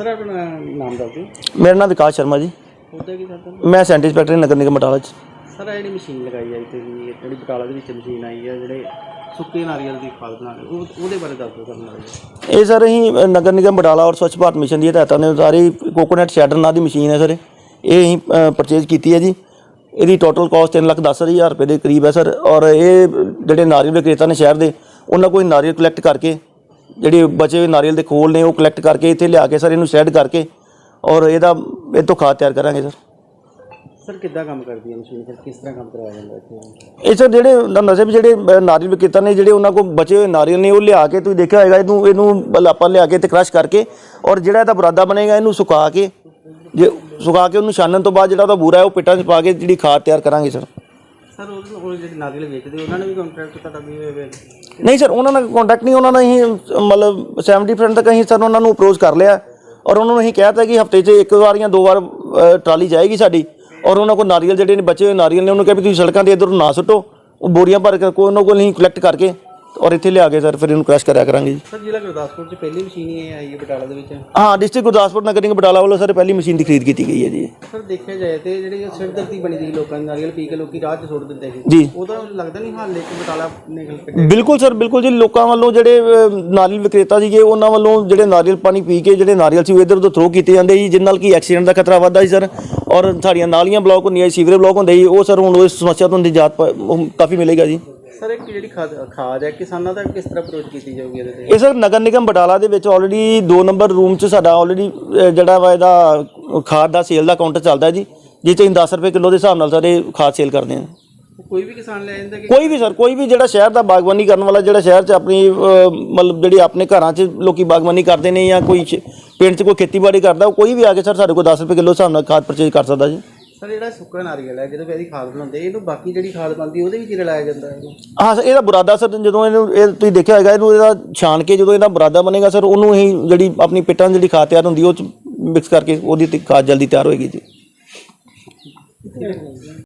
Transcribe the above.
Sir ਆਪਣਾ ਨਾਮ ਦੱਸ ਦਿਓ। ਮੇਰਾ ਨਾਮ ਵਿਕਾਸ ਸ਼ਰਮਾ ਜੀ। ਉਹਦਾ ਕੀ ਸਰ ਮੈਂ ਸੈਂਟਰ ਇੰਸਪੈਕਟਰ ਨਗਰ ਨਿਗਮ ਬਟਾਲਾ ਚ। ਸਰ ਇਹ ਜਿਹੜੀ ਮਸ਼ੀਨ ਲਗਾਈ ਹੈ ਇੱਥੇ ਜੀ ਜਿਹੜੀ ਬਟਾਲਾ ਦੇ ਵਿੱਚ ਮਸ਼ੀਨ ਆਈ ਹੈ ਜਿਹੜੇ ਸੁੱਕੇ ਨਾਰੀਅਲ ਦੀ ਖਾਦ ਬਣਾਉਣੀ ਉਹ ਉਹਦੇ ਬਾਰੇ ਦੱਸ ਦਿਓ ਸਰ ਨਾਲ। ਇਹ ਸਰ ਅਸੀਂ ਅ, ਨਗਰ ਨਿਗਮ ਬਟਾਲਾ ਔਰ ਸਵੱਛ ਭਾਰਤ ਮਿਸ਼ਨ ਦੀ ਹਦਾਇਤਾਂ ਦੇ ਸਾਰੀ ਕੋਕੋਨਟ ਸ਼ੈਡਰ ਨਾਂ ਦੀ ਮਸ਼ੀਨ ਹੈ ਸਰ ਇਹ ਅਸੀਂ ਪਰਚੇਜ਼ ਕੀਤੀ ਹੈ ਜੀ। ਇਹਦੀ ਟੋਟਲ ਕਾਸਟ 3 ਲੱਖ ਦਸ ਹਜ਼ਾਰ ਰੁਪਏ ਦੇ ਕਰੀਬ ਹੈ ਸਰ ਔਰ ਇਹ ਜਿਹੜੇ ਨਾਰੀਅਲ ਵਿਕਰੇਤਾ ਨੇ ਸ਼ਹਿਰ ਦੇ ਉਹਨਾਂ ਕੋਈ ਨਾਰੀਅਲ ਕਲੈਕਟ ਕਰਕੇ ਜਿਹੜੇ ਬਚੇ ਹੋਏ ਨਾਰੀਅਲ ਦੇ ਖੋਲ ਨੇ ਉਹ ਕਲੈਕਟ ਕਰਕੇ ਇੱਥੇ ਲਿਆ ਕੇ ਸਰ ਇਹਨੂੰ ਸ਼ੈਡ ਕਰਕੇ ਔਰ ਇਹਦਾ ਇਹ ਤੋਂ ਖਾਦ ਤਿਆਰ ਕਰਾਂਗੇ ਸਰ। ਸਰ ਕਿੱਦਾਂ ਕੰਮ ਕਰਦੀ ਹੈ ਮਸ਼ੀਨ ਫਿਰ ਕਿਸ ਤਰ੍ਹਾਂ ਕੰਮ ਕਰਵਾਇਆ ਜਾਂਦਾ ਇੱਥੇ? ਇਹ ਸਰ ਜਿਹੜੇ ਨਾ ਨਸ਼ੇ ਵੀ ਜਿਹੜੇ ਨਾਰੀਅਲ ਵਿਕਰੇਤਾ ਨੇ ਜਿਹੜੇ ਉਹਨਾਂ ਕੋਲ ਬਚੇ ਹੋਏ ਨਾਰੀਅਲ ਨੇ ਉਹ ਲਿਆ ਕੇ ਤੁਸੀਂ ਦੇਖਿਆ ਹੋਏਗਾ ਇਹਨੂੰ ਇਹਨੂੰ ਆਪਾਂ ਲਿਆ ਕੇ ਤੇ ਕ੍ਰਸ਼ ਕਰਕੇ ਔਰ ਜਿਹੜਾ ਇਹਦਾ ਬਰਾਦਾ ਬਣੇਗਾ ਇਹਨੂੰ ਸੁਕਾ ਕੇ ਜੇ ਸੁਕਾ ਕੇ ਉਹਨੂੰ ਛਾਨਣ ਤੋਂ ਬਾਅਦ ਜਿਹੜਾ ਉਹਦਾ ਬੂਰਾ ਹੈ ਉਹ ਪਿੱਟਾਂ 'ਚ ਪਾ ਕੇ ਜਿਹੜੀ ਖਾਦ ਤਿਆਰ ਕਰਾਂਗੇ ਸਰ। ਸਰ ਉਹ ਜਿਹੜੇ ਨਾਰੀਅਲ ਵੇਚਦੇ ਉਹਨਾਂ ਨੇ ਵੀ ਕੰਟਰੈਕਟ ਤੁਹਾਡਾ ਵੀ ਨਹੀਂ ਸਰ, ਉਹਨਾਂ ਨਾਲ ਕੰਟੈਕਟ ਨਹੀਂ, ਉਹਨਾਂ ਨਾਲ ਅਸੀਂ, ਮਤਲਬ 70% ਤੱਕ ਅਸੀਂ ਸਰ ਉਹਨਾਂ ਨੂੰ ਅਪਰੋਚ ਕਰ ਲਿਆ। ਔਰ ਉਹਨਾਂ ਨੂੰ ਅਸੀਂ ਕਹਿਤਾ ਕਿ ਹਫ਼ਤੇ 'ਚ ਇੱਕ ਵਾਰ ਜਾਂ ਦੋ ਵਾਰ ਟਰਾਲੀ ਜਾਏਗੀ ਸਾਡੀ। ਔਰ ਉਹਨਾਂ ਕੋਲ ਨਾਰੀਅਲ ਜਿਹੜੇ ਨੇ, ਬਚੇ ਹੋਏ ਨਾਰੀਅਲ ਨੇ, ਉਹਨੂੰ ਕਿਹਾ ਵੀ ਤੁਸੀਂ ਸੜਕਾਂ ਤੇ ਇੱਧਰ ਨਾ ਸੁੱਟੋ। ਉਹ ਬੋਰੀਆਂ ਭਰ ਕੇ, ਉਹਨਾਂ ਕੋਲ ਅਸੀਂ ਕਲੈਕਟ ਕਰਕੇ ਔਰ ਇੱਥੇ ਲਿਆ ਕੇ ਸਰ ਫਿਰ ਇਹਨੂੰ ਕ੍ਰਸ਼ ਕਰਿਆ ਕਰਾਂਗੇ ਜੀ। ਸਰ ਜ਼ਿਲ੍ਹਾ ਗੁਰਦਾਸਪੁਰ 'ਚ ਪਹਿਲੀ ਮਸ਼ੀਨ ਹੀ ਇਹ ਆਈ ਹੈ ਬਟਾਲਾ ਦੇ ਵਿੱਚ? ਹਾਂ ਡਿਸਟ੍ਰਿਕਟ ਗੁਰਦਾਸਪੁਰ ਨਗਰ ਨਿਗਮ ਬਟਾਲਾ ਵੱਲੋਂ ਸਰ ਪਹਿਲੀ ਮਸ਼ੀਨ ਦੀ ਖਰੀਦ ਕੀਤੀ ਗਈ ਹੈ ਜੀ। ਸਰ ਦੇਖਿਆ ਜਾਏ ਤੇ ਜਿਹੜੀ ਉਹ ਸਿਰਦਰਦੀ ਬਣੀ ਦੀ ਲੋਕਾਂ ਦੀ ਨਾਰੀਅਲ ਪੀ ਕੇ ਲੋਕੀ ਰਾਹ 'ਚ ਸੁੱਟ ਦਿੰਦੇ ਸੀ। ਜੀ। ਉਹਦਾ ਲੱਗਦਾ ਨਹੀਂ ਹਾਲ ਕੇ ਬਟਾਲਾ ਨਿਕਲ ਕੱਢਿਆ ਬਿਲਕੁਲ ਸਰ ਬਿਲਕੁਲ ਜੀ ਲੋਕਾਂ ਵੱਲੋਂ ਜਿਹੜੇ ਅ, ਨਾਰੀਅਲ ਵਿਕਰੇਤਾ ਸੀਗੇ ਉਹਨਾਂ ਵੱਲੋਂ ਜਿਹੜੇ ਨਾਰੀਅਲ ਪਾਣੀ ਪੀ ਕੇ ਜਿਹੜੇ ਨਾਰੀਅਲ ਸੀ ਉਹ ਇੱਧਰ ਉੱਧਰ ਥਰੋ ਕੀਤੇ ਜਾਂਦੇ ਸੀ ਜਿਸ ਨਾਲ ਕਿ ਐਕਸੀਡੈਂਟ ਦਾ ਖਤਰਾ ਵੱਧਦਾ ਸੀ ਸਰ। ਔਰ ਸਾਡੀਆਂ ਨਾਲੀਆਂ ਬਲੌਕ ਹੁੰਦੀਆਂ ਸੀ ਸੀਵਰੇਜ ਬਲੌਕ ਹੁੰਦੇ ਸੀ ਉਹ ਸਰ ਹੁਣ ਉਸ ਸਮੱਸਿਆ ਤੋਂ ਨਿਜਾਤ ਪਾ- ਉਹ ਕਾਫੀ ਮਿਲੇਗਾ ਜੀ। ਸਰ ਇੱਕ ਜਿਹੜੀ ਖਾਦ ਖਾਦ ਹੈ ਕਿਸਾਨਾਂ ਦਾ ਕਿਸ ਤਰ੍ਹਾਂ ਅਪਰੋਚ ਕੀਤੀ ਜਾਊਗੀ ਇਹਦੇ ਤੇ? ਇਹ ਸਰ ਨਗਰ ਨਿਗਮ ਬਟਾਲਾ ਦੇ ਵਿੱਚ ਆਲਰੇਡੀ 2 ਨੰਬਰ ਰੂਮ 'ਚ ਸਾਡਾ ਆਲਰੇਡੀ ਜਿਹੜਾ ਵਾ ਇਹਦਾ ਖਾਦ ਦਾ ਸੇਲ ਦਾ ਕਾਊਂਟਰ ਚੱਲਦਾ ਜੀ ਜਿਸ 'ਚ ਅਸੀਂ 10 ਰੁਪਏ ਕਿਲੋ ਦੇ ਹਿਸਾਬ ਨਾਲ ਸਰ ਖਾਦ ਸੇਲ ਕਰਦੇ ਹਾਂ। ਕੋਈ ਵੀ ਕਿਸਾਨ ਲੈ ਜਾਂਦਾ ਕਿ ਕੋਈ ਵੀ ਸਰ ਕੋਈ ਵੀ ਜਿਹੜਾ ਸ਼ਹਿਰ ਦਾ ਬਾਗਬਾਨੀ ਕਰਨ ਵਾਲਾ ਜਿਹੜਾ ਸ਼ਹਿਰ 'ਚ ਆਪਣੀ ਅਹ, ਮਤਲਬ ਜਿਹੜੀ ਆਪਣੇ ਘਰਾਂ 'ਚ ਲੋਕੀ ਬਾਗਬਾਨੀ ਕਰਦੇ ਨੇ ਜਾਂ ਕੋਈ ਸ਼- ਪਿੰਡ 'ਚ ਕੋਈ ਖੇਤੀਬਾੜੀ ਕਰਦਾ ਉਹ ਕੋਈ ਵੀ ਆ ਕੇ ਸਰ ਸਾਡੇ ਕੋਲ 10 ਰੁਪਏ ਕਿਲੋ ਹਿਸਾਬ ਨਾਲ ਖਾਦ ਪਰਚੇਜ ਕਰ ਸਕਦਾ ਜੀ। ਸਰ, ਜਿਹੜਾ ਸੁੱਕਾ ਨਾਰੀਅਲ ਹੈ, ਜਦੋਂ ਇਹਦੀ ਖਾਦ ਬਣਾਉਂਦੇ, ਇਹਨੂੰ ਬਾਕੀ ਜਿਹੜੀ ਖਾਦ ਬਣਦੀ, ਉਹਦੇ ਵਿੱਚ ਹੀ ਰਲਾਇਆ ਜਾਂਦਾ ਹੈ। ਹਾਂ, ਸਰ, ਇਹਦਾ ਬੁਰਾਦਾ ਸਰ, ਜਦੋਂ ਇਹਨੂੰ, ਇਹ ਤੁਸੀਂ ਦੇਖਿਆ ਹੋਏਗਾ, ਇਹਨੂੰ ਇਹਦਾ ਛਾਣ ਕੇ ਜਦੋਂ ਇਹਦਾ ਬੁਰਾਦਾ ਬਣੇਗਾ ਸਰ, ਉਹਨੂੰ ਹੀ ਜਿਹੜੀ ਆਪਣੀ ਪਿੱਟਾਂ ਦੀ ਜਿਹੜੀ ਖਾਦ ਤਿਆਰ ਹੁੰਦੀ, ਉਹ 'ਚ ਮਿਕਸ ਕਰਕੇ ਉਹਦੀ ਖਾਦ ਜਲਦੀ ਤਿਆਰ ਹੋਏਗੀ ਜੀ।